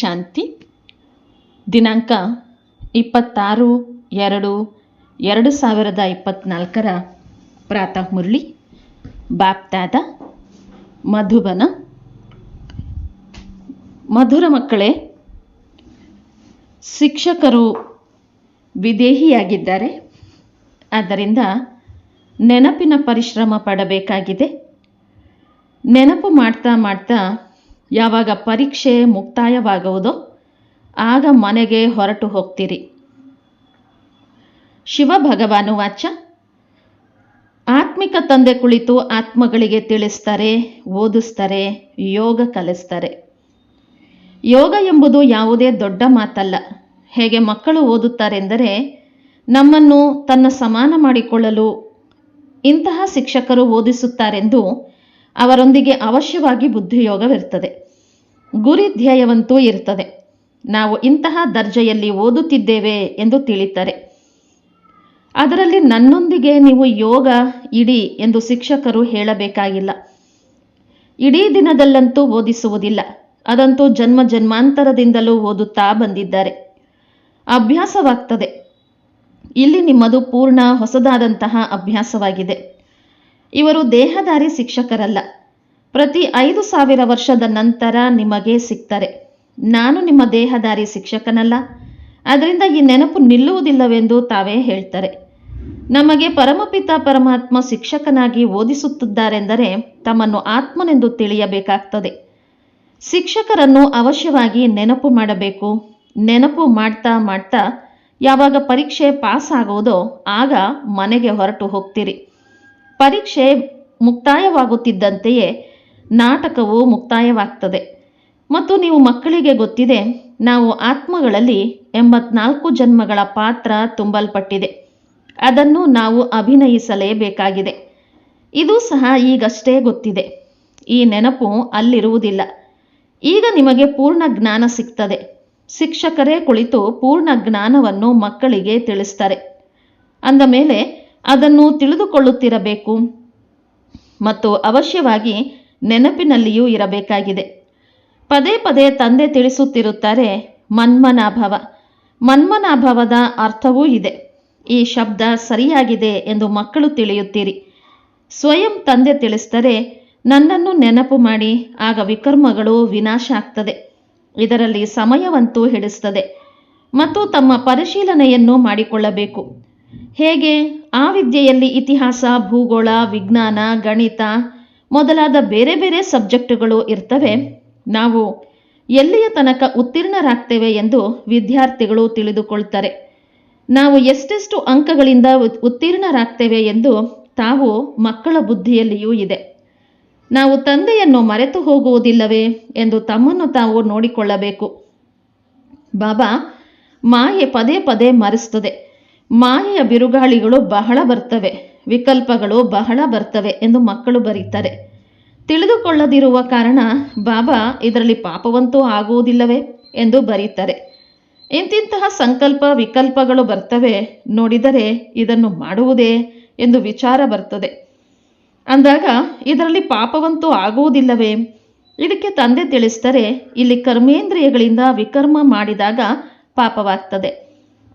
ಶಾಂತಿ. ದಿನಾಂಕ ಇಪ್ಪತ್ತಾರು ಎರಡು ಎರಡು ಸಾವಿರದ ಇಪ್ಪತ್ತ್ನಾಲ್ಕರ ಪ್ರಾತಃ ಮುರಳಿ. ಬಾಪ್ತಾದ ಮಧುಬನ. ಮಧುರ ಮಕ್ಕಳೇ, ಶಿಕ್ಷಕರು ವಿದೇಹಿಯಾಗಿದ್ದಾರೆ. ಆದ್ದರಿಂದ ನೆನಪಿನ ಪರಿಶ್ರಮ ಪಡಬೇಕಾಗಿದೆ. ನೆನಪು ಮಾಡ್ತಾ ಮಾಡ್ತಾ ಯಾವಾಗ ಪರೀಕ್ಷೆ ಮುಕ್ತಾಯವಾಗುವುದೋ ಆಗ ಮನೆಗೆ ಹೊರಟು ಹೋಗ್ತೀರಿ. ಶಿವ ಭಗವಾನು ವಾಚ. ಆತ್ಮಿಕ ತಂದೆ ಕುಳಿತು ಆತ್ಮಗಳಿಗೆ ತಿಳಿಸ್ತಾರೆ, ಓದಿಸ್ತಾರೆ, ಯೋಗ ಕಲಿಸ್ತಾರೆ. ಯೋಗ ಎಂಬುದು ಯಾವುದೇ ದೊಡ್ಡ ಮಾತಲ್ಲ. ಹೇಗೆ ಮಕ್ಕಳು ಓದುತ್ತಾರೆಂದರೆ ನಮ್ಮನ್ನು ತನ್ನ ಸಮಾನ ಮಾಡಿಕೊಳ್ಳಲು ಇಂತಹ ಶಿಕ್ಷಕರು ಓದಿಸುತ್ತಾರೆಂದು ಅವರೊಂದಿಗೆ ಅವಶ್ಯವಾಗಿ ಬುದ್ಧಿಯೋಗವಿರ್ತದೆ ಗುರಿ ಧ್ಯೇಯವಂತೂ ಇರ್ತದೆ ನಾವು ಇಂತಹ ದರ್ಜೆಯಲ್ಲಿ ಓದುತ್ತಿದ್ದೇವೆ ಎಂದು ತಿಳಿತಾರೆ. ಅದರಲ್ಲಿ ನನ್ನೊಂದಿಗೆ ನೀವು ಯೋಗ ಇಡಿ ಎಂದು ಶಿಕ್ಷಕರು ಹೇಳಬೇಕಾಗಿಲ್ಲ. ಇಡೀ ದಿನದಲ್ಲಂತೂ ಓದಿಸುವುದಿಲ್ಲ. ಅದಂತೂ ಜನ್ಮ ಜನ್ಮಾಂತರದಿಂದಲೂ ಓದುತ್ತಾ ಬಂದಿದ್ದಾರೆ. ಅಭ್ಯಾಸವಾಗ್ತದೆ. ಇಲ್ಲಿ ನಿಮ್ಮದು ಪೂರ್ಣ ಹೊಸದಾದಂತಹ ಅಭ್ಯಾಸವಾಗಿದೆ. ಇವರು ದೇಹದಾರಿ ಶಿಕ್ಷಕರಲ್ಲ. ಪ್ರತಿ ಐದು ಸಾವಿರ ವರ್ಷದ ನಂತರ ನಿಮಗೆ ಸಿಗ್ತಾರೆ ನಾನು ನಿಮ್ಮ ದೇಹದಾರಿ ಶಿಕ್ಷಕನಲ್ಲ. ಅದರಿಂದ ಈ ನೆನಪು ನಿಲ್ಲುವುದಿಲ್ಲವೆಂದು ತಾವೇ ಹೇಳ್ತಾರೆ. ನಮಗೆ ಪರಮಪಿತ ಪರಮಾತ್ಮ ಶಿಕ್ಷಕನಾಗಿ ಓದಿಸುತ್ತಿದ್ದಾರೆಂದರೆ ತಮ್ಮನ್ನು ಆತ್ಮನೆಂದು ತಿಳಿಯಬೇಕಾಗ್ತದೆ. ಶಿಕ್ಷಕರನ್ನು ಅವಶ್ಯವಾಗಿ ನೆನಪು ಮಾಡಬೇಕು. ನೆನಪು ಮಾಡ್ತಾ ಮಾಡ್ತಾ ಯಾವಾಗ ಪರೀಕ್ಷೆ ಪಾಸ್ ಆಗುವುದೋ ಆಗ ಮನೆಗೆ ಹೊರಟು ಹೋಗ್ತೀರಿ. ಪರೀಕ್ಷೆ ಮುಕ್ತಾಯವಾಗುತ್ತಿದ್ದಂತೆಯೇ ನಾಟಕವು ಮುಕ್ತಾಯವಾಗ್ತದೆ. ಮತ್ತು ನೀವು ಮಕ್ಕಳಿಗೆ ಗೊತ್ತಿದೆ, ನಾವು ಆತ್ಮಗಳಲ್ಲಿ ಎಂಬತ್ನಾಲ್ಕು ಜನ್ಮಗಳ ಪಾತ್ರ ತುಂಬಲ್ಪಟ್ಟಿದೆ. ಅದನ್ನು ನಾವು ಅಭಿನಯಿಸಲೇಬೇಕಾಗಿದೆ. ಇದು ಸಹ ಈಗಷ್ಟೇ ಗೊತ್ತಿದೆ. ಈ ನೆನಪು ಅಲ್ಲಿರುವುದಿಲ್ಲ. ಈಗ ನಿಮಗೆ ಪೂರ್ಣ ಜ್ಞಾನ ಸಿಗ್ತದೆ. ಶಿಕ್ಷಕರೇ ಕುಳಿತು ಪೂರ್ಣ ಜ್ಞಾನವನ್ನು ಮಕ್ಕಳಿಗೆ ತಿಳಿಸ್ತಾರೆ. ಅಂದ ಮೇಲೆ ಅದನ್ನು ತಿಳಿದುಕೊಳ್ಳುತ್ತಿರಬೇಕು. ಮತ್ತು ಅವಶ್ಯವಾಗಿ ನೆನಪಿನಲ್ಲಿಯೂ ಇರಬೇಕಾಗಿದೆ. ಪದೇ ಪದೇ ತಂದೆ ತಿಳಿಸುತ್ತಿರುತ್ತಾರೆ, ಮನ್ಮನಾಭವ. ಮನ್ಮನಾಭವದ ಅರ್ಥವೂ ಇದೆ. ಈ ಶಬ್ದ ಸರಿಯಾಗಿದೆ ಎಂದು ಮಕ್ಕಳು ತಿಳಿಯುತ್ತೀರಿ. ಸ್ವಯಂ ತಂದೆ ತಿಳಿಸ್ತಾರೆ ನನ್ನನ್ನು ನೆನಪು ಮಾಡಿ, ಆಗ ವಿಕರ್ಮಗಳು ವಿನಾಶ ಆಗ್ತದೆ. ಇದರಲ್ಲಿ ಸಮಯವಂತೂ ಹಿಡಿಸ್ತದೆ. ಮತ್ತು ತಮ್ಮ ಪರಿಶೀಲನೆಯನ್ನು ಮಾಡಿಕೊಳ್ಳಬೇಕು. ಹೇಗೆ? ಆ ವಿದ್ಯೆಯಲ್ಲಿ ಇತಿಹಾಸ, ಭೂಗೋಳ, ವಿಜ್ಞಾನ, ಗಣಿತ ಮೊದಲಾದ ಬೇರೆ ಬೇರೆ ಸಬ್ಜೆಕ್ಟುಗಳು ಇರ್ತವೆ. ನಾವು ಎಲ್ಲಿಯ ತನಕ ಉತ್ತೀರ್ಣರಾಗ್ತೇವೆ ಎಂದು ವಿದ್ಯಾರ್ಥಿಗಳು ತಿಳಿದುಕೊಳ್ತಾರೆ. ನಾವು ಎಷ್ಟೆಷ್ಟು ಅಂಕಗಳಿಂದ ಉತ್- ಉತ್ತೀರ್ಣರಾಗ್ತೇವೆ ಎಂದು ತಾವು ಮಕ್ಕಳ ಬುದ್ಧಿಯಲ್ಲಿಯೂ ಇದೆ. ನಾವು ತಂದೆಯನ್ನು ಮರೆತು ಹೋಗುವುದಿಲ್ಲವೇ ಎಂದು ತಮ್ಮನ್ನು ತಾವು ನೋಡಿಕೊಳ್ಳಬೇಕು. ಬಾಬಾ ಮಾಯೆ ಪದೇ ಪದೇ ಮರೆಸ್ತದೆ. ಮಾಯೆಯ ಬಿರುಗಾಳಿಗಳು ಬಹಳ ಬರ್ತವೆ, ವಿಕಲ್ಪಗಳು ಬಹಳ ಬರ್ತವೆ ಎಂದು ಮಕ್ಕಳು ಬರೀತಾರೆ. ತಿಳಿದುಕೊಳ್ಳದಿರುವ ಕಾರಣ ಬಾಬಾ ಇದರಲ್ಲಿ ಪಾಪವಂತೂ ಆಗುವುದಿಲ್ಲವೇ ಎಂದು ಬರೀತಾರೆ. ಇಂತಿಂತಹ ಸಂಕಲ್ಪ ವಿಕಲ್ಪಗಳು ಬರ್ತವೆ, ನೋಡಿದರೆ ಇದನ್ನು ಮಾಡುವುದೇ ಎಂದು ವಿಚಾರ ಬರ್ತದೆ. ಅಂದಾಗ ಇದರಲ್ಲಿ ಪಾಪವಂತೂ ಆಗುವುದಿಲ್ಲವೇ? ಇದಕ್ಕೆ ತಂದೆ ತಿಳಿಸ್ತಾರೆ ಇಲ್ಲಿ ಕರ್ಮೇಂದ್ರಿಯಗಳಿಂದ ವಿಕರ್ಮ ಮಾಡಿದಾಗ ಪಾಪವಾಗ್ತದೆ.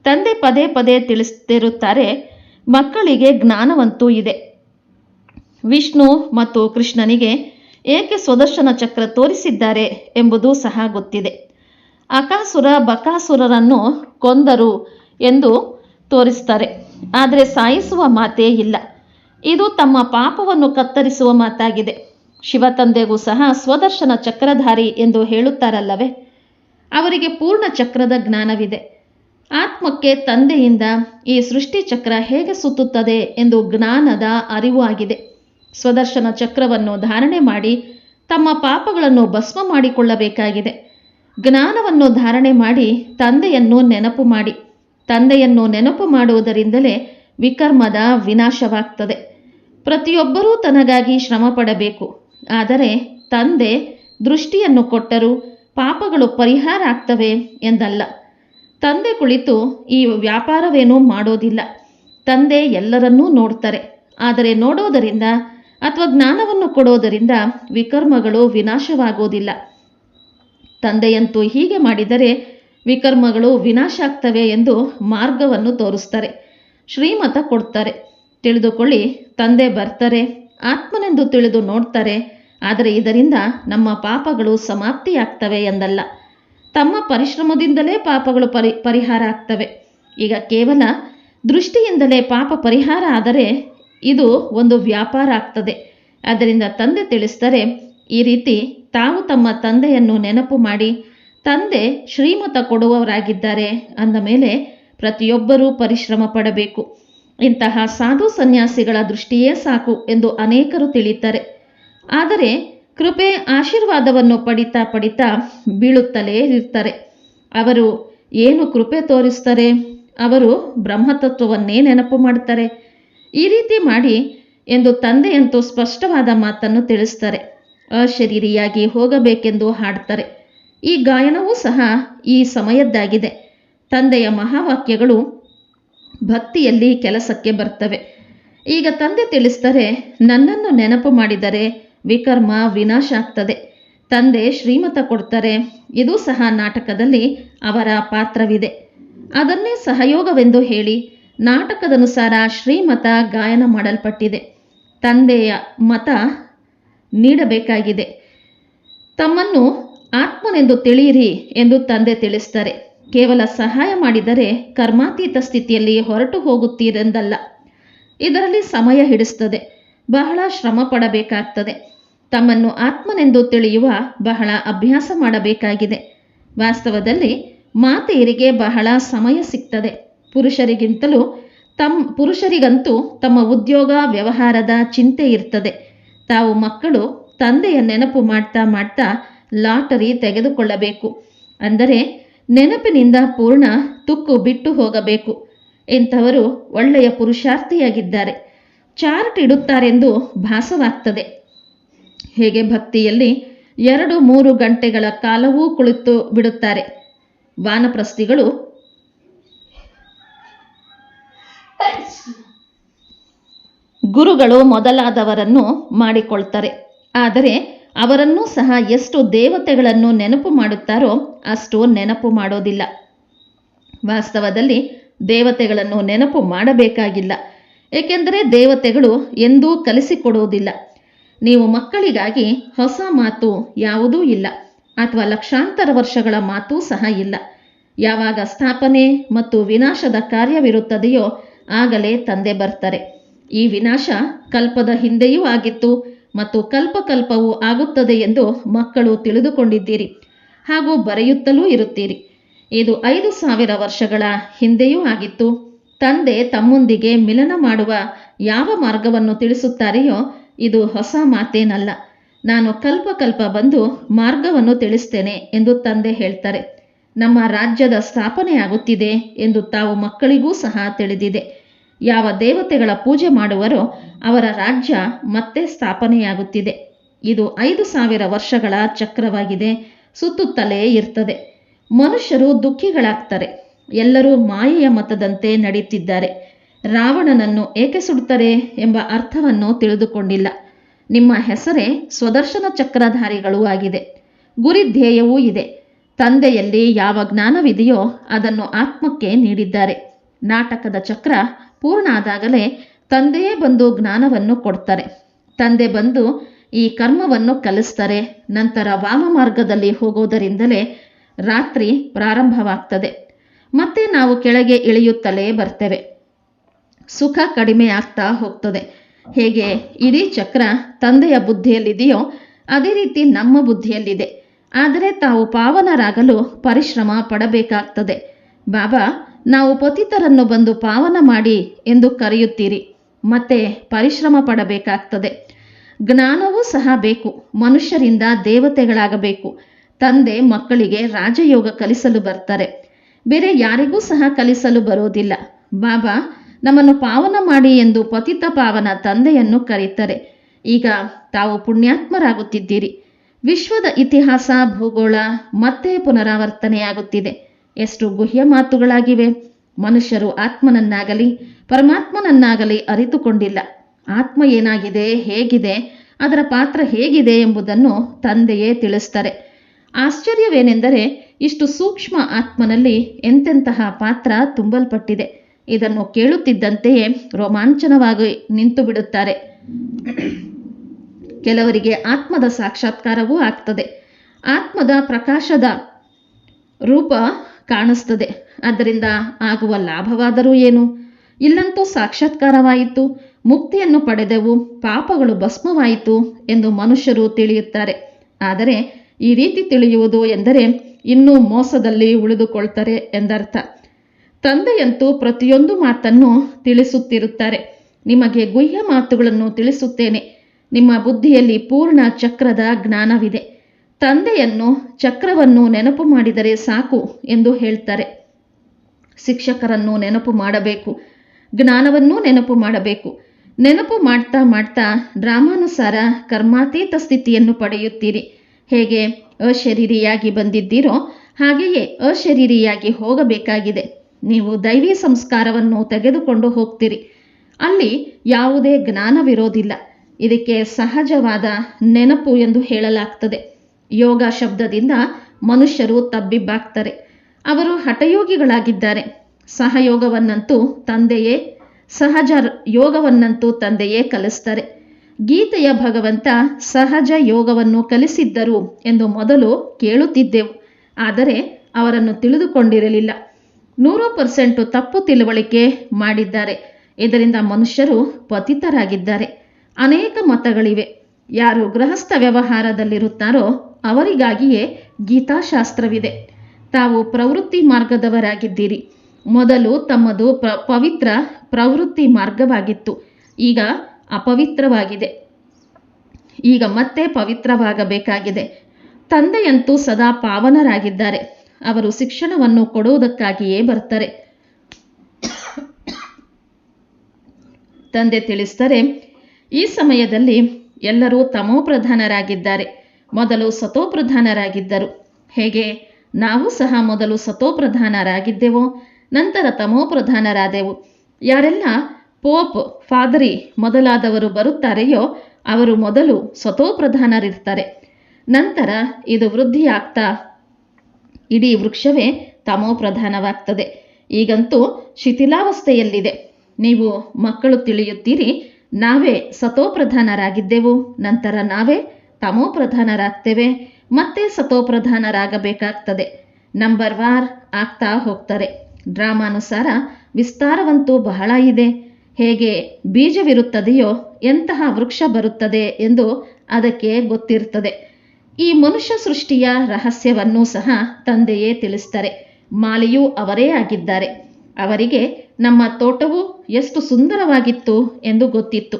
ತಂದೆ ಪದೇ ಪದೇ ತಿಳಿಸ್ತಿರುತ್ತಾರೆ, ಮಕ್ಕಳಿಗೆ ಜ್ಞಾನವಂತೂ ಇದೆ. ವಿಷ್ಣು ಮತ್ತು ಕೃಷ್ಣನಿಗೆ ಏಕೆ ಸ್ವದರ್ಶನ ಚಕ್ರ ತೋರಿಸಿದ್ದಾರೆ ಎಂಬುದು ಸಹ ಗೊತ್ತಿದೆ. ಅಕಾಸುರ ಬಕಾಸುರರನ್ನು ಕೊಂದರು ಎಂದು ತೋರಿಸ್ತಾರೆ, ಆದರೆ ಸಾಯಿಸುವ ಮಾತೇ ಇಲ್ಲ. ಇದು ತಮ್ಮ ಪಾಪವನ್ನು ಕತ್ತರಿಸುವ ಮಾತಾಗಿದೆ. ಶಿವ ತಂದೆಗೂ ಸಹ ಸ್ವದರ್ಶನ ಚಕ್ರಧಾರಿ ಎಂದು ಹೇಳುತ್ತಾರಲ್ಲವೇ? ಅವರಿಗೆ ಪೂರ್ಣ ಚಕ್ರದ ಜ್ಞಾನವಿದೆ. ಆತ್ಮಕ್ಕೆ ತಂದೆಯಿಂದ ಈ ಸೃಷ್ಟಿ ಚಕ್ರ ಹೇಗೆ ಸುತ್ತುತ್ತದೆ ಎಂದು ಜ್ಞಾನದ ಅರಿವು ಆಗಿದೆ. ಸ್ವದರ್ಶನ ಚಕ್ರವನ್ನು ಧಾರಣೆ ಮಾಡಿ ತಮ್ಮ ಪಾಪಗಳನ್ನು ಭಸ್ಮ ಮಾಡಿಕೊಳ್ಳಬೇಕಾಗಿದೆ. ಜ್ಞಾನವನ್ನು ಧಾರಣೆ ಮಾಡಿ ತಂದೆಯನ್ನು ನೆನಪು ಮಾಡಿ. ತಂದೆಯನ್ನು ನೆನಪು ಮಾಡುವುದರಿಂದಲೇ ವಿಕರ್ಮದ ವಿನಾಶವಾಗ್ತದೆ. ಪ್ರತಿಯೊಬ್ಬರೂ ತನಗಾಗಿ ಶ್ರಮ ಪಡಬೇಕು ಆದರೆ ತಂದೆ ದೃಷ್ಟಿಯನ್ನು ಕೊಟ್ಟರೂ ಪಾಪಗಳು ಪರಿಹಾರ ಆಗ್ತವೆ ಎಂದಲ್ಲ. ತಂದೆ ಕುಳಿತು ಈ ವ್ಯಾಪಾರವೇನೂ ಮಾಡೋದಿಲ್ಲ. ತಂದೆ ಎಲ್ಲರನ್ನೂ ನೋಡ್ತಾರೆ. ಆದರೆ ನೋಡೋದರಿಂದ ಅಥವಾ ಜ್ಞಾನವನ್ನು ಕೊಡೋದರಿಂದ ವಿಕರ್ಮಗಳು ವಿನಾಶವಾಗೋದಿಲ್ಲ. ತಂದೆಯಂತೂ ಹೀಗೆ ಮಾಡಿದರೆ ವಿಕರ್ಮಗಳು ವಿನಾಶ ಆಗ್ತವೆ ಎಂದು ಮಾರ್ಗವನ್ನು ತೋರಿಸ್ತಾರೆ. ಶ್ರೀಮತ ಕೊಡ್ತಾರೆ. ತಿಳಿದುಕೊಳ್ಳಿ, ತಂದೆ ಬರ್ತಾರೆ, ಆತ್ಮನೆಂದು ತಿಳಿದು ನೋಡ್ತಾರೆ, ಆದರೆ ಇದರಿಂದ ನಮ್ಮ ಪಾಪಗಳು ಸಮಾಪ್ತಿಯಾಗ್ತವೆ ಎಂದಲ್ಲ. ತಮ್ಮ ಪರಿಶ್ರಮದಿಂದಲೇ ಪಾಪಗಳು ಪರಿ, ಪರಿಹಾರ ಆಗ್ತವೆ. ಈಗ ಕೇವಲ ದೃಷ್ಟಿಯಿಂದಲೇ ಪಾಪ ಪರಿಹಾರ ಆದರೆ ಇದು ಒಂದು ವ್ಯಾಪಾರ ಆಗ್ತದೆ. ಅದರಿಂದ ತಂದೆ ತಿಳಿಸ್ತಾರೆ ಈ ರೀತಿ ತಾವು ತಮ್ಮ ತಂದೆಯನ್ನು ನೆನಪು ಮಾಡಿ, ತಂದೆ ಶ್ರೀಮತ ಕೊಡುವವರಾಗಿದ್ದಾರೆ ಅಂದ ಮೇಲೆ ಪ್ರತಿಯೊಬ್ಬರೂ ಪರಿಶ್ರಮ ಪಡಬೇಕು. ಇಂತಹ ಸಾಧು ಸನ್ಯಾಸಿಗಳ ದೃಷ್ಟಿಯೇ ಸಾಕು ಎಂದು ಅನೇಕರು ತಿಳಿತಾರೆ ಆದರೆ ಕೃಪೆ ಆಶೀರ್ವಾದವನ್ನು ಪಡಿತಾ ಪಡಿತಾ ಬೀಳುತ್ತಲೇ ಇರ್ತಾರೆ. ಅವರು ಏನು ಕೃಪೆ ತೋರಿಸ್ತಾರೆ? ಅವರು ಬ್ರಹ್ಮತತ್ವವನ್ನೇ ನೆನಪು ಮಾಡ್ತಾರೆ. ಈ ರೀತಿ ಮಾಡಿ ಎಂದು ತಂದೆಯಂತೂ ಸ್ಪಷ್ಟವಾದ ಮಾತನ್ನು ತಿಳಿಸ್ತಾರೆ. ಅಶರೀರಿಯಾಗಿ ಹೋಗಬೇಕೆಂದು ಹಾಡ್ತಾರೆ. ಈ ಗಾಯನವೂ ಸಹ ಈ ಸಮಯದ್ದಾಗಿದೆ. ತಂದೆಯ ಮಹಾವಾಕ್ಯಗಳು ಭಕ್ತಿಯಲ್ಲಿ ಕೆಲಸಕ್ಕೆ ಬರ್ತವೆ. ಈಗ ತಂದೆ ತಿಳಿಸ್ತಾರೆ, ನನ್ನನ್ನು ನೆನಪು ಮಾಡಿದರೆ ವಿಕರ್ಮ ವಿನಾಶ ಆಗ್ತದೆ ತಂದೆ ಶ್ರೀಮತ ಕೊಡ್ತಾರೆ. ಇದು ಸಹ ನಾಟಕದಲ್ಲಿ ಅವರ ಪಾತ್ರವಿದೆ. ಅದನ್ನೇ ಸಹಯೋಗವೆಂದು ಹೇಳಿ ನಾಟಕದನುಸಾರ ಶ್ರೀಮತ ಗಾಯನ ಮಾಡಲ್ಪಟ್ಟಿದೆ. ತಂದೆಯ ಮತ ನೀಡಬೇಕಾಗಿದೆ. ತಮ್ಮನ್ನು ಆತ್ಮನೆಂದು ತಿಳಿಯಿರಿ ಎಂದು ತಂದೆ ತಿಳಿಸ್ತಾರೆ. ಕೇವಲ ಸಹಾಯ ಮಾಡಿದರೆ ಕರ್ಮಾತೀತ ಸ್ಥಿತಿಯಲ್ಲಿ ಹೊರಟು ಹೋಗುತ್ತೀರೆಂದಲ್ಲ. ಇದರಲ್ಲಿ ಸಮಯ ಹಿಡಿಸ್ತದೆ. ಬಹಳ ಶ್ರಮ ಪಡಬೇಕಾಗ್ತದೆ ತಮ್ಮನ್ನು ಆತ್ಮನೆಂದು ತಿಳಿಯುವ ಬಹಳ ಅಭ್ಯಾಸ ಮಾಡಬೇಕಾಗಿದೆ. ವಾಸ್ತವದಲ್ಲಿ ಮಾತೆಯರಿಗೆ ಬಹಳ ಸಮಯ ಸಿಗ್ತದೆ. ಪುರುಷರಿಗಿಂತಲೂ ತಮ್ಮ ಪುರುಷರಿಗಂತೂ ತಮ್ಮ ಉದ್ಯೋಗ, ವ್ಯವಹಾರದ ಚಿಂತೆ ಇರ್ತದೆ. ತಾವು ಮಕ್ಕಳು ತಂದೆಯ ನೆನಪು ಮಾಡ್ತಾ ಮಾಡ್ತಾ ಲಾಟರಿ ತೆಗೆದುಕೊಳ್ಳಬೇಕು. ಅಂದರೆ ನೆನಪಿನಿಂದ ಪೂರ್ಣ ತುಕ್ಕು ಬಿಟ್ಟು ಹೋಗಬೇಕು. ಇಂಥವರು ಒಳ್ಳೆಯ ಪುರುಷಾರ್ಥಿಯಾಗಿದ್ದಾರೆ. ಚಾರ್ಟ್ ಇಡುತ್ತಾರೆಂದು ಭಾಸವಾಗ್ತದೆ. ಹೇಗೆ ಭಕ್ತಿಯಲ್ಲಿ ಎರಡು ಮೂರು ಗಂಟೆಗಳ ಕಾಲವೂ ಕುಳಿತು ಬಿಡುತ್ತಾರೆ. ವಾನಪ್ರಸ್ಥಿಗಳು, ಗುರುಗಳು ಮೊದಲಾದವರನ್ನು ಮಾಡಿಕೊಳ್ತಾರೆ. ಆದರೆ ಅವರನ್ನೂ ಸಹ ಎಷ್ಟು ದೇವತೆಗಳನ್ನು ನೆನಪು ಮಾಡುತ್ತಾರೋ ಅಷ್ಟು ನೆನಪು ಮಾಡೋದಿಲ್ಲ. ವಾಸ್ತವದಲ್ಲಿ ದೇವತೆಗಳನ್ನು ನೆನಪು ಮಾಡಬೇಕಾಗಿಲ್ಲ. ಏಕೆಂದರೆ ದೇವತೆಗಳು ಎಂದೂ ಕಲಿಸಿಕೊಡುವುದಿಲ್ಲ. ನೀವು ಮಕ್ಕಳಿಗಾಗಿ ಹೊಸ ಮಾತು ಯಾವುದೂ ಇಲ್ಲ ಅಥವಾ ಲಕ್ಷಾಂತರ ವರ್ಷಗಳ ಮಾತೂ ಸಹ ಇಲ್ಲ. ಯಾವಾಗ ಸ್ಥಾಪನೆ ಮತ್ತು ವಿನಾಶದ ಕಾರ್ಯವಿರುತ್ತದೆಯೋ ಆಗಲೇ ತಂದೆ ಬರ್ತಾರೆ. ಈ ವಿನಾಶ ಕಲ್ಪದ ಹಿಂದೆಯೂ ಆಗಿತ್ತು ಮತ್ತು ಕಲ್ಪಕಲ್ಪವೂ ಆಗುತ್ತದೆ ಎಂದು ಮಕ್ಕಳು ತಿಳಿದುಕೊಂಡಿದ್ದೀರಿ. ಹಾಗೂ ಬರೆಯುತ್ತಲೂ ಇರುತ್ತೀರಿ. ಇದು ಐದು ಸಾವಿರ ವರ್ಷಗಳ ಹಿಂದೆಯೂ ಆಗಿತ್ತು. ತಂದೆ ತಮ್ಮೊಂದಿಗೆ ಮಿಲನ ಮಾಡುವ ಯಾವ ಮಾರ್ಗವನ್ನು ತಿಳಿಸುತ್ತಾರೆಯೋ ಇದು ಹೊಸ ಮಾತೇನಲ್ಲ. ನಾನು ಕಲ್ಪ ಕಲ್ಪ ಬಂದು ಮಾರ್ಗವನ್ನು ತಿಳಿಸ್ತೇನೆ ಎಂದು ತಂದೆ ಹೇಳ್ತಾರೆ. ನಮ್ಮ ರಾಜ್ಯದ ಸ್ಥಾಪನೆ ಆಗುತ್ತಿದೆ ಎಂದು ತಾವು ಮಕ್ಕಳಿಗೂ ಸಹ ತಿಳಿದಿದೆ. ಯಾವ ದೇವತೆಗಳ ಪೂಜೆ ಮಾಡುವರೋ ಅವರ ರಾಜ್ಯ ಮತ್ತೆ ಸ್ಥಾಪನೆಯಾಗುತ್ತಿದೆ. ಇದು ಐದು ಸಾವಿರ ವರ್ಷಗಳ ಚಕ್ರವಾಗಿದೆ. ಸುತ್ತುತ್ತಲೇ ಇರ್ತದೆ. ಮನುಷ್ಯರು ದುಃಖಿಗಳಾಗ್ತಾರೆ. ಎಲ್ಲರೂ ಮಾಯೆಯ ಮತದಂತೆ ನಡೀತಿದ್ದಾರೆ. ರಾವಣನನ್ನು ಏಕೆ ಸುಡ್ತಾರೆ ಎಂಬ ಅರ್ಥವನ್ನು ತಿಳಿದುಕೊಂಡಿಲ್ಲ. ನಿಮ್ಮ ಹೆಸರೇ ಸ್ವದರ್ಶನ ಚಕ್ರಧಾರಿಗಳೂ ಆಗಿದೆ. ಗುರಿ ಧ್ಯೇಯವೂ ಇದೆ. ತಂದೆಯಲ್ಲಿ ಯಾವ ಜ್ಞಾನವಿದೆಯೋ ಅದನ್ನು ಆತ್ಮಕ್ಕೆ ನೀಡಿದ್ದಾರೆ. ನಾಟಕದ ಚಕ್ರ ಪೂರ್ಣ ಆದಾಗಲೇ ತಂದೆಯೇ ಬಂದು ಜ್ಞಾನವನ್ನು ಕೊಡ್ತಾರೆ. ತಂದೆ ಬಂದು ಈ ಕರ್ಮವನ್ನು ಕಲಿಸ್ತಾರೆ. ನಂತರ ವಾಮ ಮಾರ್ಗದಲ್ಲಿ ಹೋಗೋದರಿಂದಲೇ ರಾತ್ರಿ ಪ್ರಾರಂಭವಾಗ್ತದೆ. ಮತ್ತೆ ನಾವು ಕೆಳಗೆ ಇಳಿಯುತ್ತಲೇ ಬರ್ತೇವೆ. ಸುಖ ಕಡಿಮೆ ಆಗ್ತಾ ಹೋಗ್ತದೆ. ಹೇಗೆ? ಇಡೀ ಚಕ್ರ ತಂದೆಯ ಬುದ್ಧಿಯಲ್ಲಿದೆಯೋ ಅದೇ ರೀತಿ ನಮ್ಮ ಬುದ್ಧಿಯಲ್ಲಿದೆ. ಆದರೆ ತಾವು ಪಾವನರಾಗಲು ಪರಿಶ್ರಮ ಪಡಬೇಕಾಗ್ತದೆ. ಬಾಬಾ, ನಾವು ಪತಿತರನ್ನು ಬಂದು ಪಾವನ ಮಾಡಿ ಎಂದು ಕರೆಯುತ್ತೀರಿ. ಮತ್ತೆ ಪರಿಶ್ರಮ ಪಡಬೇಕಾಗ್ತದೆ. ಜ್ಞಾನವೂ ಸಹ ಬೇಕು. ಮನುಷ್ಯರಿಂದ ದೇವತೆಗಳಾಗಬೇಕು. ತಂದೆ ಮಕ್ಕಳಿಗೆ ರಾಜಯೋಗ ಕಲಿಸಲು ಬರ್ತಾರೆ. ಬೇರೆ ಯಾರಿಗೂ ಸಹ ಕಲಿಸಲು ಬರೋದಿಲ್ಲ ಬಾಬಾ ನಮ್ಮನ್ನು ಪಾವನ ಮಾಡಿ ಎಂದು ಪತಿತ ಪಾವನ ತಂದೆಯನ್ನು ಕರೀತಾರೆ ಈಗ ತಾವು ಪುಣ್ಯಾತ್ಮರಾಗುತ್ತಿದ್ದೀರಿ. ವಿಶ್ವದ ಇತಿಹಾಸ, ಭೂಗೋಳ ಮತ್ತೆ ಪುನರಾವರ್ತನೆಯಾಗುತ್ತಿದೆ. ಎಷ್ಟು ಗುಹ್ಯ ಮಾತುಗಳಾಗಿವೆ. ಮನುಷ್ಯರು ಆತ್ಮನನ್ನಾಗಲಿ, ಪರಮಾತ್ಮನನ್ನಾಗಲಿ ಅರಿತುಕೊಂಡಿಲ್ಲ. ಆತ್ಮ ಏನಾಗಿದೆ, ಹೇಗಿದೆ, ಅದರ ಪಾತ್ರ ಹೇಗಿದೆ ಎಂಬುದನ್ನು ತಂದೆಯೇ ತಿಳಿಸ್ತಾರೆ. ಆಶ್ಚರ್ಯವೇನೆಂದರೆ, ಇಷ್ಟು ಸೂಕ್ಷ್ಮ ಆತ್ಮನಲ್ಲಿ ಎಂತೆಂತಹ ಪಾತ್ರ ತುಂಬಲ್ಪಟ್ಟಿದೆ. ಇದನ್ನು ಕೇಳುತ್ತಿದ್ದಂತೆಯೇ ರೋಮಾಂಚನವಾಗಿ ನಿಂತು ಬಿಡುತ್ತಾರೆ. ಕೆಲವರಿಗೆ ಆತ್ಮದ ಸಾಕ್ಷಾತ್ಕಾರವೂ ಆಗ್ತದೆ. ಆತ್ಮದ ಪ್ರಕಾಶದ ರೂಪ ಕಾಣಿಸ್ತದೆ. ಅದರಿಂದ ಆಗುವ ಲಾಭವಾದರೂ ಏನು? ಇಲ್ಲಂತೂ ಸಾಕ್ಷಾತ್ಕಾರವಾಯಿತು. ಮುಕ್ತಿಯನ್ನು ಪಡೆದೆವು. ಪಾಪಗಳು ಭಸ್ಮವಾಯಿತು ಎಂದು ಮನುಷ್ಯರು ತಿಳಿಯುತ್ತಾರೆ. ಆದರೆ ಈ ರೀತಿ ತಿಳಿಯುವುದು ಎಂದರೆ ಇನ್ನೂ ಮೋಸದಲ್ಲಿ ಉಳಿದುಕೊಳ್ತಾರೆ ಎಂದರ್ಥ. ತಂದೆಯಂತೂ ಪ್ರತಿಯೊಂದು ಮಾತನ್ನು ತಿಳಿಸುತ್ತಿರುತ್ತಾರೆ. ನಿಮಗೆ ಗುಹ್ಯ ಮಾತುಗಳನ್ನು ತಿಳಿಸುತ್ತೇನೆ. ನಿಮ್ಮ ಬುದ್ಧಿಯಲ್ಲಿ ಪೂರ್ಣ ಚಕ್ರದ ಜ್ಞಾನವಿದೆ. ತಂದೆಯನ್ನು ಚಕ್ರವನ್ನು ನೆನಪು ಮಾಡಿದರೆ ಸಾಕು ಎಂದು ಹೇಳ್ತಾರೆ. ಶಿಕ್ಷಕರನ್ನು ನೆನಪು ಮಾಡಬೇಕು. ಜ್ಞಾನವನ್ನೂ ನೆನಪು ಮಾಡಬೇಕು. ನೆನಪು ಮಾಡ್ತಾ ಮಾಡ್ತಾ ಡ್ರಾಮಾನುಸಾರ ಕರ್ಮಾತೀತ ಸ್ಥಿತಿಯನ್ನು ಪಡೆಯುತ್ತೀರಿ. ಹೇಗೆ ಅಶರೀರಿಯಾಗಿ ಬಂದಿದ್ದೀರೋ ಹಾಗೆಯೇ ಅಶರೀರಿಯಾಗಿ ಹೋಗಬೇಕಾಗಿದೆ. ನೀವು ದೈವಿ ಸಂಸ್ಕಾರವನ್ನು ತೆಗೆದುಕೊಂಡು ಹೋಗ್ತೀರಿ. ಅಲ್ಲಿ ಯಾವುದೇ ಜ್ಞಾನವಿರೋದಿಲ್ಲ ಇದಕ್ಕೆ ಸಹಜವಾದ ನೆನಪು ಎಂದು ಹೇಳಲಾಗ್ತದೆ. ಯೋಗ ಶಬ್ದದಿಂದ ಮನುಷ್ಯರು ತಬ್ಬಿಬ್ಬಾಗ್ತಾರೆ. ಅವರು ಹಠಯೋಗಿಗಳಾಗಿದ್ದಾರೆ. ಸಹಯೋಗವನ್ನಂತೂ ತಂದೆಯೇ, ಸಹಜ ಯೋಗವನ್ನಂತೂ ತಂದೆಯೇ ಕಲಿಸ್ತಾರೆ. ಗೀತೆಯ ಭಗವಂತ ಸಹಜ ಯೋಗವನ್ನು ಕಲಿಸಿದ್ದರು ಎಂದು ಮೊದಲು ಕೇಳುತ್ತಿದ್ದೆವು. ಆದರೆ ಅವರನ್ನು ತಿಳಿದುಕೊಂಡಿರಲಿಲ್ಲ. ನೂರು ಪರ್ಸೆಂಟು ತಪ್ಪು ತಿಳುವಳಿಕೆ ಮಾಡಿದ್ದಾರೆ. ಇದರಿಂದ ಮನುಷ್ಯರು ಪತಿತರಾಗಿದ್ದಾರೆ. ಅನೇಕ ಮತಗಳಿವೆ. ಯಾರು ಗೃಹಸ್ಥ ವ್ಯವಹಾರದಲ್ಲಿರುತ್ತಾರೋ ಅವರಿಗಾಗಿಯೇ ಗೀತಾಶಾಸ್ತ್ರವಿದೆ. ತಾವು ಪ್ರವೃತ್ತಿ ಮಾರ್ಗದವರಾಗಿದ್ದೀರಿ. ಮೊದಲು ತಮ್ಮದು ಪ್ರ, ಪವಿತ್ರ ಪ್ರವೃತ್ತಿ ಮಾರ್ಗವಾಗಿತ್ತು. ಈಗ ಅಪವಿತ್ರವಾಗಿದೆ. ಈಗ ಮತ್ತೆ ಪವಿತ್ರವಾಗಬೇಕಾಗಿದೆ. ತಂದೆಯಂತೂ ಸದಾ ಪಾವನರಾಗಿದ್ದಾರೆ. ಅವರು ಶಿಕ್ಷಣವನ್ನು ಕೊಡುವುದಕ್ಕಾಗಿಯೇ ಬರ್ತಾರೆ ತಂದೆ ತಿಳಿಸ್ತಾರೆ ಈ ಸಮಯದಲ್ಲಿ ಎಲ್ಲರೂ ತಮೋಪ್ರಧಾನರಾಗಿದ್ದಾರೆ ಮೊದಲು ಸತೋಪ್ರಧಾನರಾಗಿದ್ದರು ಹೇಗೆ? ನಾವು ಸಹ ಮೊದಲು ಸತೋಪ್ರಧಾನರಾಗಿದ್ದೆವೋ ನಂತರ ತಮೋಪ್ರಧಾನರಾದೆವು ಯಾರೆಲ್ಲ ಪೋಪ್ ಫಾದರಿ ಮೊದಲಾದವರು ಬರುತ್ತಾರೆಯೋ ಅವರು ಮೊದಲು ಸತೋಪ್ರಧಾನರಿರ್ತಾರೆ ನಂತರ ಇದು ವೃದ್ಧಿಯಾಗ್ತಾ ಇಡೀ ವೃಕ್ಷವೇ ತಮೋಪ್ರಧಾನವಾಗ್ತದೆ ಈಗಂತೂ ಶಿಥಿಲಾವಸ್ಥೆಯಲ್ಲಿದೆ. ನೀವು ಮಕ್ಕಳು ತಿಳಿಯುತ್ತೀರಿ, ನಾವೇ ಸತೋಪ್ರಧಾನರಾಗಿದ್ದೆವು ನಂತರ ನಾವೇ ತಮೋಪ್ರಧಾನರಾಗ್ತೇವೆ ಮತ್ತೆ ಸತೋಪ್ರಧಾನರಾಗಬೇಕಾಗ್ತದೆ ನಂಬರ್ ವಾರ್ ಆಗ್ತಾ ಹೋಗ್ತಾರೆ ಡ್ರಾಮಾನುಸಾರ ವಿಸ್ತಾರವಂತೂ ಬಹಳ ಇದೆ. ಹೇಗೆ ಬೀಜವಿರುತ್ತದೆಯೋ ಎಂತಹ ವೃಕ್ಷ ಬರುತ್ತದೆ ಎಂದು ಅದಕ್ಕೆ ಗೊತ್ತಿರ್ತದೆ. ಈ ಮನುಷ್ಯ ಸೃಷ್ಟಿಯ ರಹಸ್ಯವನ್ನೂ ಸಹ ತಂದೆಯೇ ತಿಳಿಸ್ತಾರೆ. ಮಾಲೆಯೂ ಅವರೇ ಆಗಿದ್ದಾರೆ. ಅವರಿಗೆ ನಮ್ಮ ತೋಟವು ಎಷ್ಟು ಸುಂದರವಾಗಿತ್ತು ಎಂದು ಗೊತ್ತಿತ್ತು.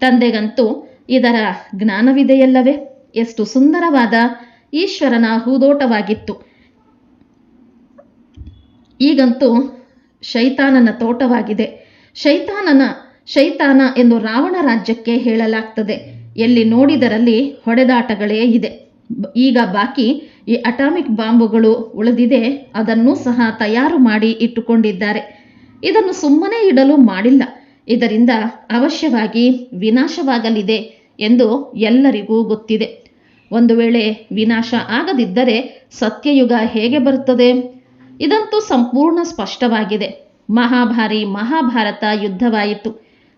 ತಂದೆಗಂತೂ ಇದರ ಜ್ಞಾನವಿದೆಯಲ್ಲವೇ? ಎಷ್ಟು ಸುಂದರವಾದ ಈಶ್ವರನ ಹೂದೋಟವಾಗಿತ್ತು. ಈಗಂತೂ ಶೈತಾನನ ತೋಟವಾಗಿದೆ. ಶೈತಾನನ ಶೈತಾನ ಎಂದು ರಾವಣ ರಾಜ್ಯಕ್ಕೆ ಹೇಳಲಾಗ್ತದೆ. ಎಲ್ಲಿ ನೋಡಿದರಲ್ಲಿ ಹೊಡೆದಾಟಗಳೇ ಇದೆ. ಈಗ ಬಾಕಿ ಈ ಅಟಾಮಿಕ್ ಬಾಂಬುಗಳು ಉಳಿದಿದೆ, ಅದನ್ನು ಸಹ ತಯಾರು ಮಾಡಿ ಇಟ್ಟುಕೊಂಡಿದ್ದಾರೆ. ಇದನ್ನು ಸುಮ್ಮನೆ ಇಡಲು ಮಾಡಿಲ್ಲ. ಇದರಿಂದ ಅವಶ್ಯವಾಗಿ ವಿನಾಶವಾಗಲಿದೆ ಎಂದು ಎಲ್ಲರಿಗೂ ಗೊತ್ತಿದೆ. ಒಂದು ವೇಳೆ ವಿನಾಶ ಆಗದಿದ್ದರೆ ಸತ್ಯಯುಗ ಹೇಗೆ ಬರುತ್ತದೆ? ಇದಂತೂ ಸಂಪೂರ್ಣ ಸ್ಪಷ್ಟವಾಗಿದೆ. ಮಹಾಭಾರಿ ಮಹಾಭಾರತ ಯುದ್ಧವಾಯಿತು.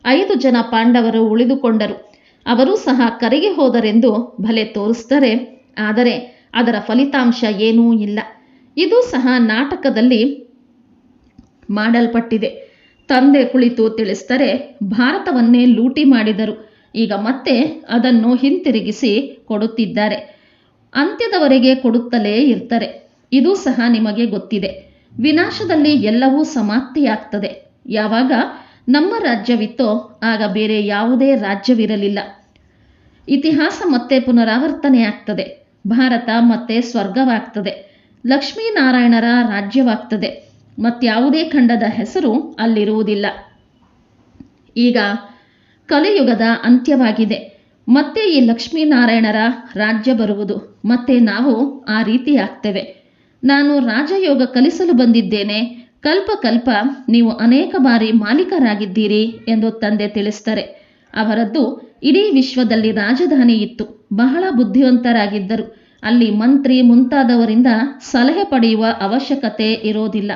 ಐದು ಜನ ಪಾಂಡವರು ಉಳಿದುಕೊಂಡರು. ಅವರೂ ಸಹ ಕರೆಗೆ ಹೋದರೆಂದು ಭಲೆ ತೋರಿಸ್ತಾರೆ ಆದರೆ ಅದರ ಫಲಿತಾಂಶ ಏನೂ ಇಲ್ಲ. ಇದು ಸಹ ನಾಟಕದಲ್ಲಿ ಮಾಡಲ್ಪಟ್ಟಿದೆ. ತಂದೆ ಕುಳಿತು ತಿಳಿಸ್ತಾರೆ ಭಾರತವನ್ನೇ ಲೂಟಿ ಮಾಡಿದರು. ಈಗ ಮತ್ತೆ ಅದನ್ನು ಹಿಂತಿರುಗಿಸಿ ಕೊಡುತ್ತಿದ್ದಾರೆ. ಅಂತ್ಯದವರೆಗೆ ಕೊಡುತ್ತಲೇ ಇರ್ತಾರೆ. ಇದು ಸಹ ನಿಮಗೆ ಗೊತ್ತಿದೆ. ವಿನಾಶದಲ್ಲಿ ಎಲ್ಲವೂ ಸಮಾಪ್ತಿಯಾಗ್ತದೆ. ಯಾವಾಗ ನಮ್ಮ ರಾಜ್ಯವಿತ್ತೋ ಆಗ ಬೇರೆ ಯಾವುದೇ ರಾಜ್ಯವಿರಲಿಲ್ಲ. ಇತಿಹಾಸ ಮತ್ತೆ ಪುನರಾವರ್ತನೆ ಆಗ್ತದೆ ಭಾರತ ಮತ್ತೆ ಸ್ವರ್ಗವಾಗ್ತದೆ. ಲಕ್ಷ್ಮೀನಾರಾಯಣರ ರಾಜ್ಯವಾಗ್ತದೆ. ಮತ್ಯಾವುದೇ ಖಂಡದ ಹೆಸರು ಅಲ್ಲಿರುವುದಿಲ್ಲ. ಈಗ ಕಲಿಯುಗದ ಅಂತ್ಯವಾಗಿದೆ. ಮತ್ತೆ ಈ ಲಕ್ಷ್ಮೀನಾರಾಯಣರ ರಾಜ್ಯ ಬರುವುದು. ಮತ್ತೆ ನಾವು ಆ ರೀತಿ ಆಗ್ತೇವೆ. ನಾನು ರಾಜಯೋಗ ಕಲಿಸಲು ಬಂದಿದ್ದೇನೆ. ಕಲ್ಪ ಕಲ್ಪ ನೀವು ಅನೇಕ ಬಾರಿ ಮಾಲೀಕರಾಗಿದ್ದೀರಿ ಎಂದು ತಂದೆ ತಿಳಿಸ್ತಾರೆ. ಅವರದ್ದು ಇಡೀ ವಿಶ್ವದಲ್ಲಿ ರಾಜಧಾನಿ ಇತ್ತು ಬಹಳ ಬುದ್ಧಿವಂತರಾಗಿದ್ದರು. ಅಲ್ಲಿ ಮಂತ್ರಿ ಮುಂತಾದವರಿಂದ ಸಲಹೆ ಪಡೆಯುವ ಅವಶ್ಯಕತೆ ಇರೋದಿಲ್ಲ.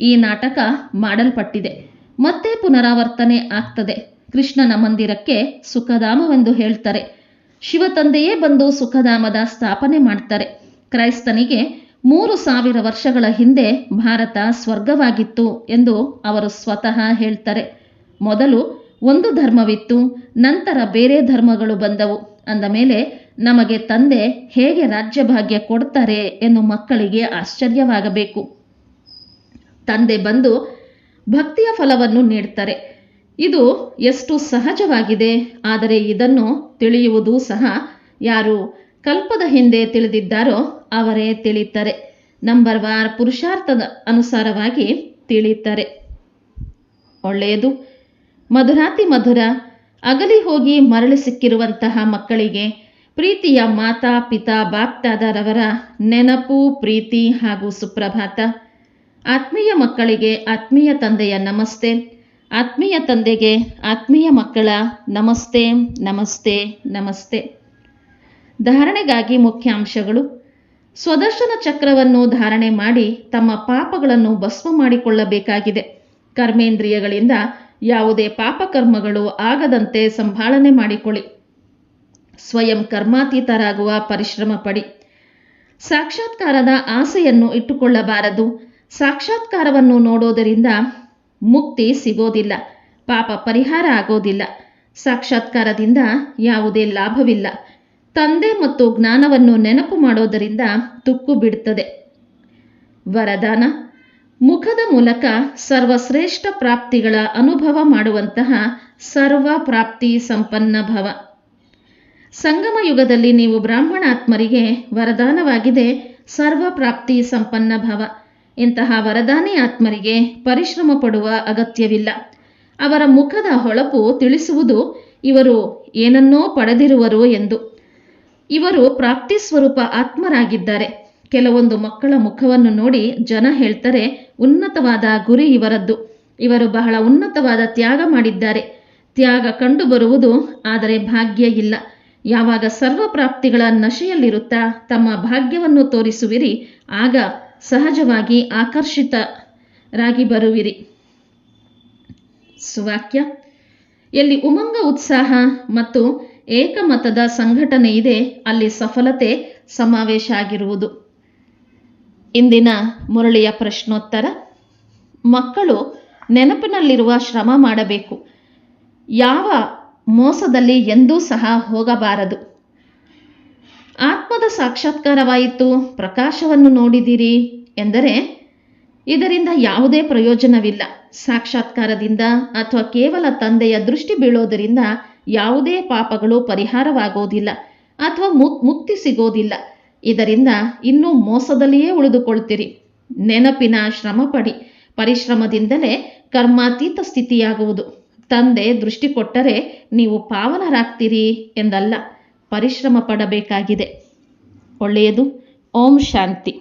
ಈ ನಾಟಕ ಮಾಡಲ್ಪಟ್ಟಿದೆ. ಮತ್ತೆ ಪುನರಾವರ್ತನೆ ಆಗ್ತದೆ. ಕೃಷ್ಣನ ಮಂದಿರಕ್ಕೆ ಸುಖಧಾಮವೆಂದು ಹೇಳ್ತಾರೆ. ಶಿವತಂದೆಯೇ ಬಂದು ಸುಖಧಾಮದ ಸ್ಥಾಪನೆ ಮಾಡ್ತಾರೆ. ಕ್ರೈಸ್ತನಿಗೆ ಮೂರು ಸಾವಿರ ವರ್ಷಗಳ ಹಿಂದೆ ಭಾರತ ಸ್ವರ್ಗವಾಗಿತ್ತು ಎಂದು ಅವರು ಸ್ವತಃ ಹೇಳ್ತಾರೆ. ಮೊದಲು ಒಂದು ಧರ್ಮವಿತ್ತು, ನಂತರ ಬೇರೆ ಧರ್ಮಗಳು ಬಂದವು. ಅಂದ ಮೇಲೆ, ನಮಗೆ ತಂದೆ ಹೇಗೆ ರಾಜ್ಯಭಾಗ್ಯ ಕೊಡ್ತಾರೆ ಎಂದು ಮಕ್ಕಳಿಗೆ ಆಶ್ಚರ್ಯವಾಗಬೇಕು. ತಂದೆ ಬಂದು ಭಕ್ತಿಯ ಫಲವನ್ನು ನೀಡ್ತಾರೆ ಇದು ಎಷ್ಟು ಸಹಜವಾಗಿದೆ. ಆದರೆ ಇದನ್ನು ತಿಳಿಯುವುದು ಸಹ ಯಾರು ಕಲ್ಪದ ಹಿಂದೆ ತಿಳಿದಿದ್ದಾರೋ ಅವರೇ ತಿಳಿತಾರೆ. ನಂಬರ್ ವಾರ್ ಪುರುಷಾರ್ಥದ ಅನುಸಾರವಾಗಿ ತಿಳಿತಾರೆ. ಒಳ್ಳೆಯದು. ಮಧುರಾತಿ ಮಧುರ ಅಗಲಿ ಹೋಗಿ ಮರಳಿ ಸಿಕ್ಕಿರುವಂತಹ ಮಕ್ಕಳಿಗೆ ಪ್ರೀತಿಯ ಮಾತಾ ಪಿತಾ ಬಾಪ್ತಾದರವರ ನೆನಪು, ಪ್ರೀತಿ ಹಾಗೂ ಸುಪ್ರಭಾತ. ಆತ್ಮೀಯ ಮಕ್ಕಳಿಗೆ ಆತ್ಮೀಯ ತಂದೆಯ ನಮಸ್ತೆ. ಆತ್ಮೀಯ ತಂದೆಗೆ ಆತ್ಮೀಯ ಮಕ್ಕಳ ನಮಸ್ತೆ ನಮಸ್ತೆ ನಮಸ್ತೆ. ಧಾರಣೆಗಾಗಿ ಮುಖ್ಯಾಂಶಗಳು. ಸ್ವದರ್ಶನ ಚಕ್ರವನ್ನು ಧಾರಣೆ ಮಾಡಿ ತಮ್ಮ ಪಾಪಗಳನ್ನು ಭಸ್ಮ ಮಾಡಿಕೊಳ್ಳಬೇಕಾಗಿದೆ. ಕರ್ಮೇಂದ್ರಿಯಗಳಿಂದ ಯಾವುದೇ ಪಾಪಕರ್ಮಗಳು ಆಗದಂತೆ ಸಂಭಾಳನೆ ಮಾಡಿಕೊಳ್ಳಿ. ಸ್ವಯಂ ಕರ್ಮಾತೀತರಾಗುವ ಪರಿಶ್ರಮ ಪಡಿ ಸಾಕ್ಷಾತ್ಕಾರದ ಆಸೆಯನ್ನು ಇಟ್ಟುಕೊಳ್ಳಬಾರದು. ಸಾಕ್ಷಾತ್ಕಾರವನ್ನು ನೋಡೋದರಿಂದ ಮುಕ್ತಿ ಸಿಗೋದಿಲ್ಲ. ಪಾಪ ಪರಿಹಾರ ಆಗೋದಿಲ್ಲ. ಸಾಕ್ಷಾತ್ಕಾರದಿಂದ ಯಾವುದೇ ಲಾಭವಿಲ್ಲ. ತಂದೆ ಮತ್ತು ಜ್ಞಾನವನ್ನು ನೆನಪು ಮಾಡೋದರಿಂದ ತುಕ್ಕು ಬಿಡುತ್ತದೆ ವರದಾನ ಮುಖದ ಮೂಲಕ ಸರ್ವಶ್ರೇಷ್ಠ ಪ್ರಾಪ್ತಿಗಳ ಅನುಭವ ಮಾಡುವಂತಹ ಸರ್ವ ಪ್ರಾಪ್ತಿ ಸಂಪನ್ನ ಭವ. ಸಂಗಮ ಯುಗದಲ್ಲಿ ನೀವು ಬ್ರಾಹ್ಮಣಾತ್ಮರಿಗೆ ವರದಾನವಾಗಿದೆ ಸರ್ವ ಪ್ರಾಪ್ತಿ ಸಂಪನ್ನ ಭವ. ಇಂತಹ ವರದಾನಿ ಆತ್ಮರಿಗೆ ಪರಿಶ್ರಮ ಪಡುವ ಅಗತ್ಯವಿಲ್ಲ. ಅವರ ಮುಖದ ಹೊಳಪು ತಿಳಿಸುವುದು ಇವರು ಏನನ್ನೋ ಪಡೆದಿರುವರು ಎಂದು. ಇವರು ಪ್ರಾಪ್ತಿ ಸ್ವರೂಪ ಆತ್ಮರಾಗಿದ್ದಾರೆ. ಕೆಲವೊಂದು ಮಕ್ಕಳ ಮುಖವನ್ನು ನೋಡಿ ಜನ ಹೇಳ್ತಾರೆ, ಉನ್ನತವಾದ ಗುರಿ ಇವರದ್ದು. ಇವರು ಬಹಳ ಉನ್ನತವಾದ ತ್ಯಾಗ ಮಾಡಿದ್ದಾರೆ. ತ್ಯಾಗ ಕಂಡು ಬರುವುದು ಆದರೆ ಭಾಗ್ಯ ಇಲ್ಲ. ಯಾವಾಗ ಸರ್ವ ಪ್ರಾಪ್ತಿಗಳ ನಶೆಯಲ್ಲಿರುತ್ತಾ ತಮ್ಮ ಭಾಗ್ಯವನ್ನು ತೋರಿಸುವಿರಿ, ಆಗ ಸಹಜವಾಗಿ ಆಕರ್ಷಿತರಾಗಿ ಬರುವಿರಿ. ಸುವಾಕ್ಯ. ಎಲ್ಲಿ ಉಮಂಗ ಉತ್ಸಾಹ ಮತ್ತು ಏಕಮತದ ಸಂಘಟನೆ ಇದೆ, ಅಲ್ಲಿ ಸಫಲತೆ ಸಮಾವೇಶ ಆಗಿರುವುದು. ಇಂದಿನ ಮುರಳಿಯ ಪ್ರಶ್ನೋತ್ತರ. ಮಕ್ಕಳು ನೆನಪಿನಲ್ಲಿರುವ ಶ್ರಮ ಮಾಡಬೇಕು. ಯಾವ ಮೋಸದಲ್ಲಿ ಎಂದೂ ಸಹ ಹೋಗಬಾರದು. ಆತ್ಮದ ಸಾಕ್ಷಾತ್ಕಾರವಾಯಿತು, ಪ್ರಕಾಶವನ್ನು ನೋಡಿದಿರಿ ಎಂದರೆ ಇದರಿಂದ ಯಾವುದೇ ಪ್ರಯೋಜನವಿಲ್ಲ. ಸಾಕ್ಷಾತ್ಕಾರದಿಂದ ಅಥವಾ ಕೇವಲ ತಂದೆಯ ದೃಷ್ಟಿ ಬೀಳೋದರಿಂದ ಯಾವುದೇ ಪಾಪಗಳು ಪರಿಹಾರವಾಗೋದಿಲ್ಲ ಅಥವಾ ಮುಕ್ತಿ ಸಿಗೋದಿಲ್ಲ. ಇದರಿಂದ ಇನ್ನೂ ಮೋಸದಲ್ಲಿಯೇ ಉಳಿದುಕೊಳ್ತೀರಿ. ನೆನಪಿನ ಶ್ರಮ ಪಡಿ ಪರಿಶ್ರಮದಿಂದಲೇ ಕರ್ಮಾತೀತ ಸ್ಥಿತಿಯಾಗುವುದು. ತಂದೆ ದೃಷ್ಟಿ ಕೊಟ್ಟರೆ ನೀವು ಪಾವನರಾಗ್ತೀರಿ ಎಂದಲ್ಲ, ಪರಿಶ್ರಮ ಪಡಬೇಕಾಗಿದೆ. ಒಳ್ಳೆಯದು. ಓಂ ಶಾಂತಿ.